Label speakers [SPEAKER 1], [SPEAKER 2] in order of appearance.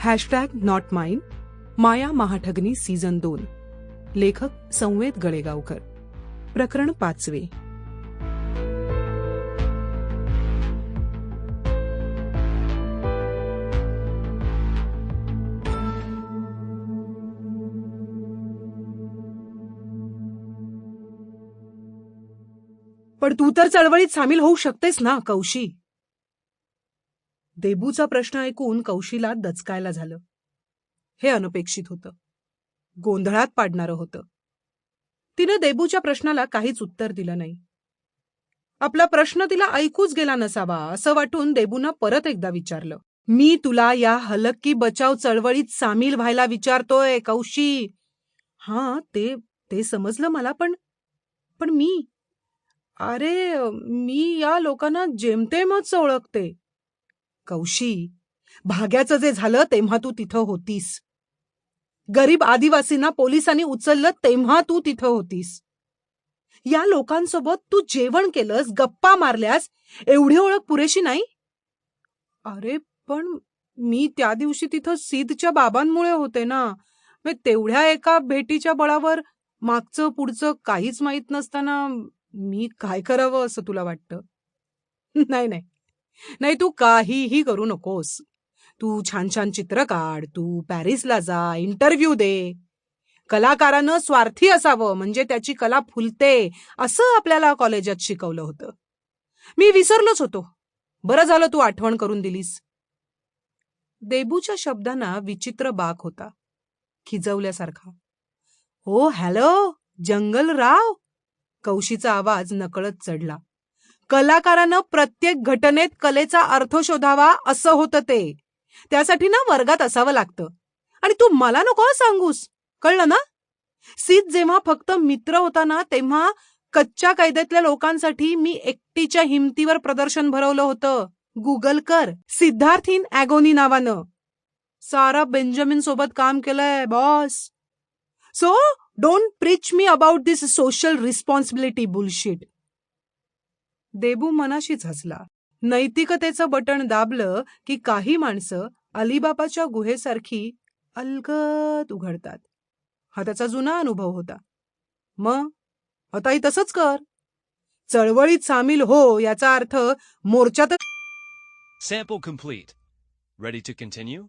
[SPEAKER 1] Hashtag not mine Maya Mahathagini season दोन. लेखक संवेद गळेगावकर. प्रकरण पाचवे. पण तू तर चळवळीत सामील होऊ शकतेस ना कौशी? देबूचा प्रश्न ऐकून कौशीला दचकायला झालं. हे अनपेक्षित होतं. गोंधळात पाडणारं होतं. तिनं देबूच्या प्रश्नाला काहीच उत्तर दिलं नाही. आपला प्रश्न तिला ऐकूच गेला नसावा असं वाटून देबूनं परत एकदा विचारलं. मी तुला या हलक्की बचाव चळवळीत सामील व्हायला विचारतोय कौशी. हा ते ते समजलं मला पण पण मी अरे मी या लोकांना जेमतेमच ओळखते. कौशी भाग्याचं जे झालं तेव्हा तू तिथं होतीस. गरीब आदिवासींना पोलिसांनी उचललं तेव्हा तू तिथं होतीस. या लोकांसोबत तू जेवण केलंस गप्पा मारल्यास एवढी ओळख पुरेशी नाही? अरे पण मी त्या दिवशी तिथं सिद्धच्या बाबांमुळे होते ना. मग तेवढ्या एका भेटीच्या बळावर मागचं पुढचं काहीच माहीत नसताना मी काय करावं असं तुला वाटतं? नाही नाही. नाही तू काहीही करू नकोस. तू छान छान चित्र काढ तू पॅरिसला जा इंटरव्ह्यू दे. कलाकारानं स्वार्थी असावं म्हणजे त्याची कला फुलते असं आपल्याला कॉलेजात शिकवलं होतं. मी विसरलोच होतो. बरं झालं तू आठवण करून दिलीस. देबूच्या शब्दांना विचित्र बाक होता. खिजवल्यासारखा. ओ हॅलो जंगलराव? कौशीचा आवाज नकळत चढला. कलाकारानं प्रत्येक घटनेत कलेचा अर्थ शोधावा असं होतं ते. त्यासाठी ना वर्गात असावं लागतं. आणि तू मला नको सांगूस. कळलं ना? सीत जेव्हा फक्त मित्र होता ना तेव्हा कच्च्या कायद्यातल्या लोकांसाठी मी एकटीच्या हिमतीवर प्रदर्शन भरवलं होतं. गुगल कर. सिद्धार्थ इन ॲगोनी नावानं. सारा बेंजामिन सोबत काम केलंय boss. So don't preach me about this social responsibility bullshit Debu मनाशीच हसला नैतिकतेचं बटण दाबलं की काही माणसं अलिबापाच्या गुहेसारखी अलगद उघडतात. हा त्याचा जुना अनुभव होता. मग? आताही तसंच कर. चळवळीत सामील हो याचा अर्थ मोर्चातच
[SPEAKER 2] Sample complete. Ready to continue?